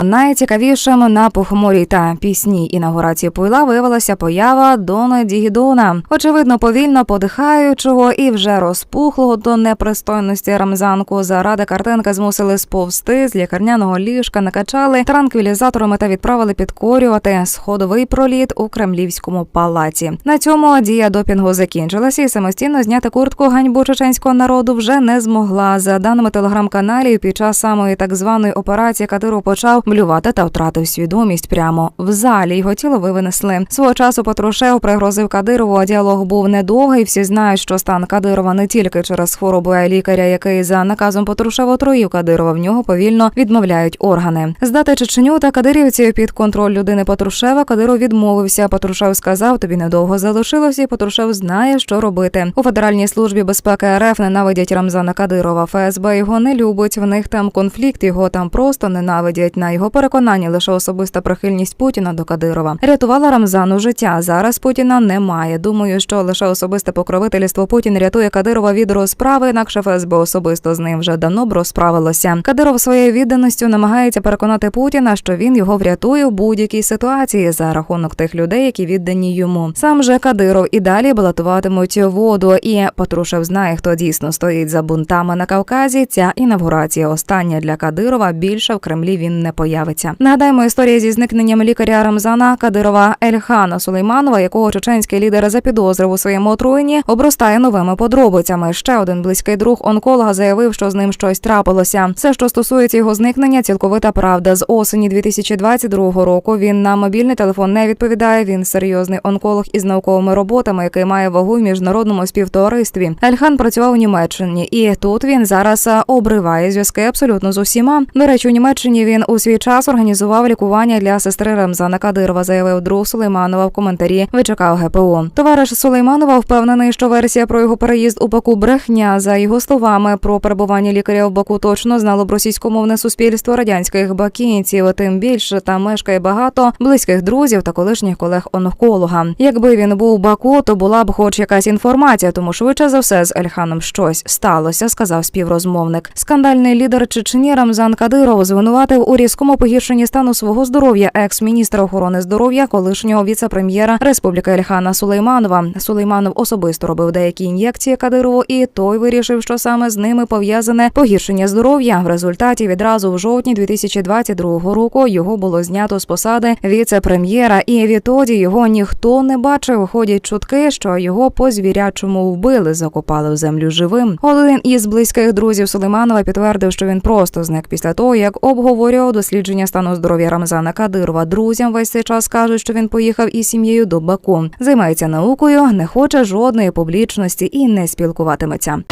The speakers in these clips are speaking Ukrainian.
Найцікавішим на похмурій та пісній інаугурації Пуйла виявилася поява Дона Дігідона. Очевидно, повільно подихаючого і вже розпухлого до непристойності рамзанку. Заради картинки змусили сповзти з лікарняного ліжка, накачали транквілізаторами та відправили підкорювати сходовий проліт у кремлівському палаці. На цьому дія допінгу закінчилася, і самостійно зняти куртку ганьбу чеченського народу вже не змогла. За даними телеграм-каналів, під час самої так званої операції Кадиров почав блювати та втратив свідомість прямо в залі. Його тіло вивинесли. Свого часу Патрушев пригрозив Кадирову. а Діалог був недовгий. Всі знають, що стан Кадирова не тільки через хворобу, а й лікаря, який за наказом Патрушева отруїв Кадирова. В нього повільно відмовляють органи. Здати Чеченю та кадирівців під контроль людини Патрушева. Кадиров відмовився. Патрушев сказав, тобі недовго залишилося, і Патрушев знає, що робити. У Федеральній службі безпеки РФ ненавидять Рамзана Кадирова. ФСБ його не любить. В них там конфлікт. Його там просто ненавидять. На переконання лише особиста прихильність Путіна до Кадирова рятувала Рамзану життя. Зараз Путіна немає. Думаю, що лише особисте покровительство Путін рятує Кадирова від розправи. Інакше ФСБ особисто з ним вже давно б розправилося. Кадиров своєю відданістю намагається переконати Путіна, що він його врятує в будь-якій ситуації за рахунок тих людей, які віддані йому. Сам же Кадиров і далі балотуватимуть воду. І Патрушев знає, хто дійсно стоїть за бунтами на Кавказі. Ця інавгурація остання для Кадирова. Більше в Кремлі він не появиться. Нагадаємо, історія зі зникненням лікаря Рамзана Кадирова Ельхана Сулейманова, якого чеченський лідер запідозрив у своєму отруєнні, обростає новими подробицями. Ще один близький друг онколога заявив, що з ним щось трапилося. Все, що стосується його зникнення, цілковита правда. З осені 2022 року він на мобільний телефон не відповідає. Він серйозний онколог із науковими роботами, який має вагу в міжнародному співтоваристві. Ельхан працював у Німеччині, і тут він зараз обриває зв'язки абсолютно з усіма. До речі, у Німеччині він у свій час організував лікування для сестри Рамзана Кадирова, заявив друг Сулейманова в коментарі. ВЧК ГПУ. Товариш Сулейманова впевнений, що версія про його переїзд у Баку брехня. За його словами, про перебування лікаря в Баку точно знало б російськомовне суспільство радянських бакінців. Тим більше там мешкає багато близьких друзів та колишніх колег онколога. Якби він був у Баку, то була б хоч якась інформація, тому швидше за все з Ельханом щось сталося, сказав співрозмовник. Скандальний лідер Чечені Рамзан Кадиров звинуватив у різкому погіршенні стану свого здоров'я екс-міністра охорони здоров'я, колишнього віце-прем'єра Республіки Ельхана Сулейманова. Сулейманов особисто робив деякі ін'єкції Кадирову, і той вирішив, що саме з ними пов'язане погіршення здоров'я. В результаті відразу в жовтні 2022 року його було знято з посади віце-прем'єра, і відтоді його ніхто не бачив. Ходять чутки, що його по звірячому вбили, закопали в землю живим. Один із близьких друзів Сулейманова підтвердив, що він просто зник після того, як обговорював дослідження стану здоров'я Рамзана Кадирова. Друзям весь цей час кажуть, що він поїхав із сім'єю до Баку. Займається наукою, не хоче жодної публічності і не спілкуватиметься.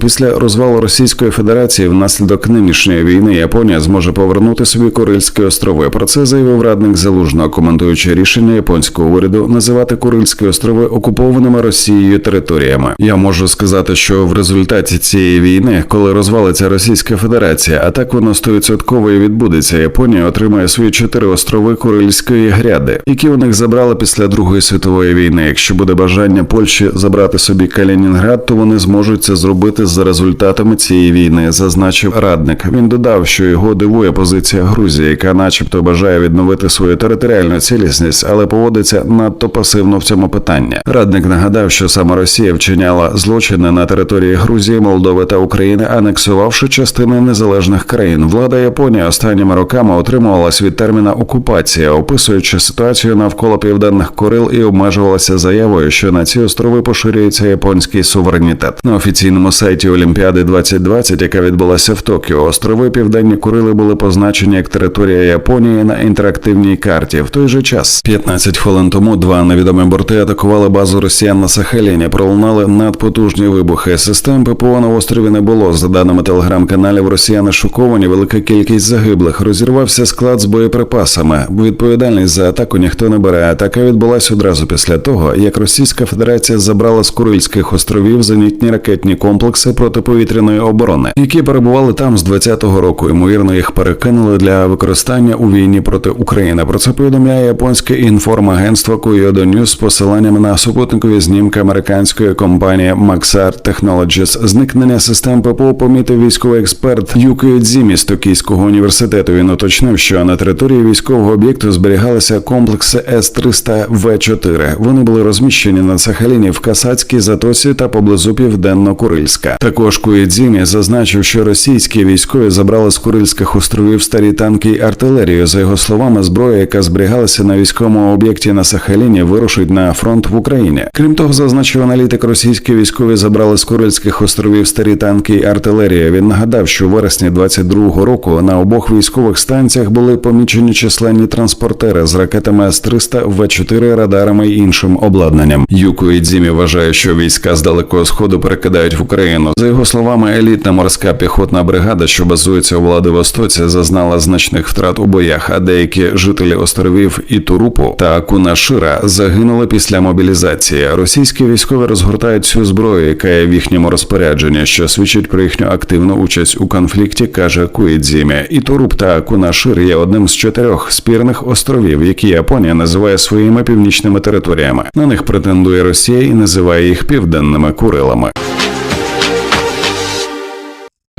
Після розвалу Російської Федерації внаслідок нинішньої війни Японія зможе повернути собі Курильські острови. Про це заявив радник залужного, коментуючи рішення японського уряду називати Курильські острови окупованими Росією територіями. Я можу сказати, що в результаті цієї війни, коли розвалиться Російська Федерація, а так воно стовідсотково і відбудеться. Японія отримає свої чотири острови Курильської гряди, які у них забрали після Другої світової війни. Якщо буде бажання Польщі забрати собі Калінінград, то вони зможуть це зробити за результатами цієї війни, зазначив радник. Він додав, що його дивує позиція Грузії, яка, начебто, бажає відновити свою територіальну цілісність, але поводиться надто пасивно в цьому питанні. Радник нагадав, що саме Росія вчиняла злочини на території Грузії, Молдови та України, анексувавши частини незалежних країн. Влада Японії останніми роками отримувалась від терміна окупація, описуючи ситуацію навколо південних Корил і обмежувалася заявою, що на ці острови поширюється японський суверенітет. На офіційному сайті Олімпіади 2020, яка відбулася в Токіо, острови Південні Курили були позначені як територія Японії на інтерактивній карті. В той же час 15 хвилин тому два невідомі борти атакували базу росіян на Сахаліні. Пролунали надпотужні вибухи. Систем ППО на острові не було. За даними телеграм-каналів, росіяни шоковані. Велика кількість загиблих. Розірвався склад з боєприпасами. Відповідальність за атаку ніхто не бере. Атака відбулася одразу після того, як Російська Федерація забрала з Курильських островів зенітні ракетні комплекси сил протиповітряної оборони, які перебували там з 20-го року. Ймовірно, їх перекинули для використання у війні проти України. Про це повідомляє японське інформагентство Kyodo News з посиланням на супутникові знімки американської компанії Maxar Technologies. Зникнення систем ППО помітив військовий експерт Юкіо Дзімі з Токійського університету. Він уточнив, що на території військового об'єкту зберігалися комплекси С-300 В4. Вони були розміщені на Сахаліні в Касацькій затоці та поблизу південно-Курильська. Також Куїдзімі зазначив, що російські військові забрали з Курильських островів старі танки й артилерію. За його словами, зброя, яка зберігалася на військовому об'єкті на Сахаліні, вирушить на фронт в Україні. Крім того, зазначив аналітик, російські військові забрали з Курильських островів старі танки й артилерію. Він нагадав, що у вересні 22-го року на обох військових станціях були помічені численні транспортери з ракетами С-300, В-4, радарами й іншим обладнанням. Ідзімі вважає, що війська з далекого сходу перекидають в Україну. За його словами, елітна морська піхотна бригада, що базується у Владивостоці, зазнала значних втрат у боях. А деякі жителі островів Ітурупу та Кунашира загинули після мобілізації. Російські військові розгортають цю зброю, яка є в їхньому розпорядженні, що свідчить про їхню активну участь у конфлікті, каже Куїдзімі. Ітуруп та Кунашир є одним з чотирьох спірних островів, які Японія називає своїми північними територіями. На них претендує Росія і називає їх південними Курилами.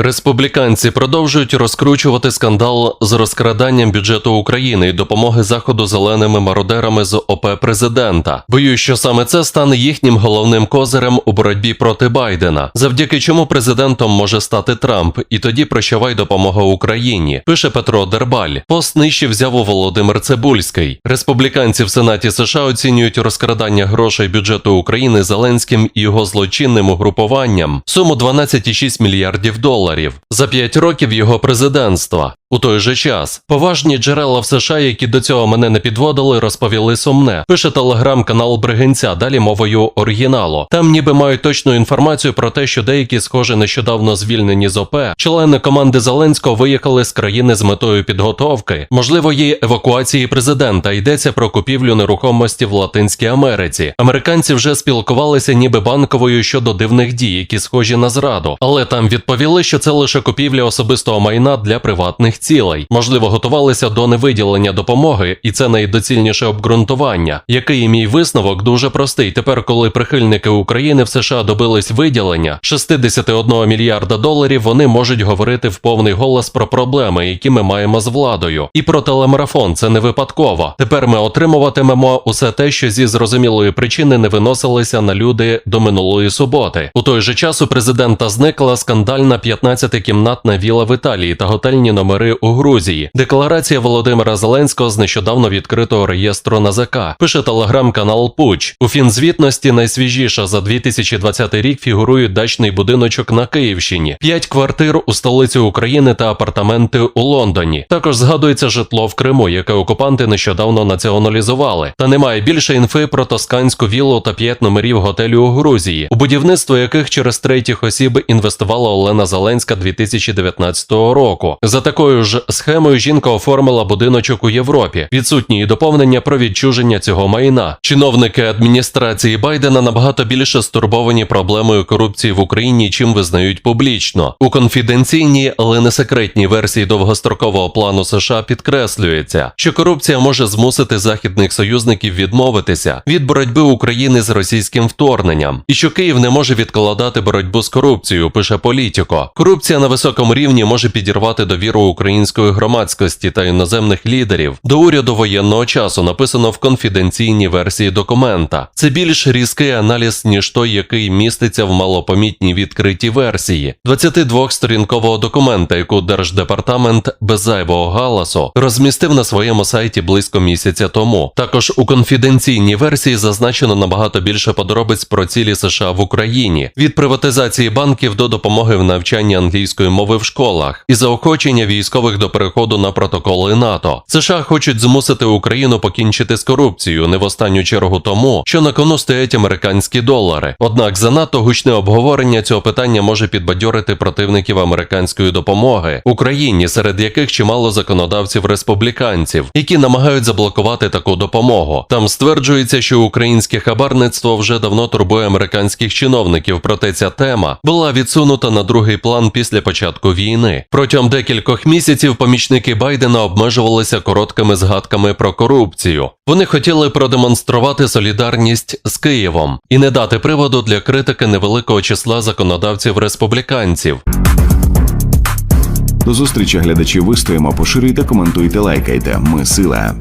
Республіканці продовжують розкручувати скандал з розкраданням бюджету України і допомоги заходу зеленими мародерами з ОП президента. Боюсь, що саме це стане їхнім головним козирем у боротьбі проти Байдена, завдяки чому президентом може стати Трамп, і тоді прощавай допомога Україні. Пише Петро Дербаль. Пост нижче взяв у Володимир Цибульський. Республіканці в Сенаті США оцінюють розкрадання грошей бюджету України Зеленським і його злочинним угрупуванням суму 12,6 мільярдів доларів за 5 років його президентства. У той же час поважні джерела в США, які до цього мене не підводили, розповіли сумне. Пише телеграм-канал Бригинця, далі мовою оригіналу. Там ніби мають точну інформацію про те, що деякі, схоже, нещодавно звільнені з ОП, члени команди Зеленського виїхали з країни з метою підготовки, можливої евакуації президента. Йдеться про купівлю нерухомості в Латинській Америці. Американці вже спілкувалися ніби банковою щодо дивних дій, які схожі на зраду, але там відповіли, що це лише купівля особистого майна для приватних цілей. Можливо, готувалися до невиділення допомоги, і це найдоцільніше обґрунтування. Який мій висновок дуже простий. Тепер, коли прихильники України в США добились виділення 61 мільярда доларів, вони можуть говорити в повний голос про проблеми, які ми маємо з владою, і про телемарафон. Це не випадково. Тепер ми отримуватимемо усе те, що зі зрозумілої причини не виносилися на люди до минулої суботи. У той же час у президента зникла скандальна 15-кімнатна віла в Італії та готельні номери у Грузії. Декларація Володимира Зеленського з нещодавно відкритого реєстру НАЗК. Пише телеграм-канал Пуч. У фінзвітності найсвіжіша за 2020 рік фігурує дачний будиночок на Київщині, 5 квартир у столиці України та апартаменти у Лондоні. Також згадується житло в Криму, яке окупанти нещодавно націоналізували. Та немає більше інфи про тосканську віллу та 5 номерів готелю у Грузії, у будівництво яких через третіх осіб інвестувала Олена Зеленська 2019 року. За такою ж схемою жінка оформила будиночок у Європі. Відсутні і доповнення про відчуження цього майна. Чиновники адміністрації Байдена набагато більше стурбовані проблемою корупції в Україні, чим визнають публічно. У конфіденційній, але не секретній версії довгострокового плану США підкреслюється, що корупція може змусити західних союзників відмовитися від боротьби України з російським вторгненням, і що Київ не може відкладати боротьбу з корупцією. Пише Політіко. Корупція на високому рівні може підірвати довіру української громадськості та іноземних лідерів до уряду воєнного часу. Написано в конфіденційній версії документа. Це більш різкий аналіз ніж той, який міститься в малопомітній відкритій версії 22-сторінкового документа, яку держдепартамент без зайвого галасу розмістив на своєму сайті близько місяця тому. Також у конфіденційній версії зазначено набагато більше подробиць про цілі США в Україні від приватизації банків до допомоги в навчанні англійської мови в школах і заохочення військових військових до переходу на протоколи НАТО. США хочуть змусити Україну покінчити з корупцією, не в останню чергу тому, що на кону стоять американські долари. Однак занадто гучне обговорення цього питання може підбадьорити противників американської допомоги Україні, серед яких чимало законодавців республіканців, які намагають заблокувати таку допомогу. Там стверджується, що українське хабарництво вже давно турбує американських чиновників, проте ця тема була відсунута на другий план після початку війни. Протягом декількох місяців помічники Байдена обмежувалися короткими згадками про корупцію. Вони хотіли продемонструвати солідарність з Києвом і не дати приводу для критики невеликого числа законодавців республіканців. До зустрічі глядачі вистоїмо, поширюйте, коментуйте, лайкайте. Ми сила.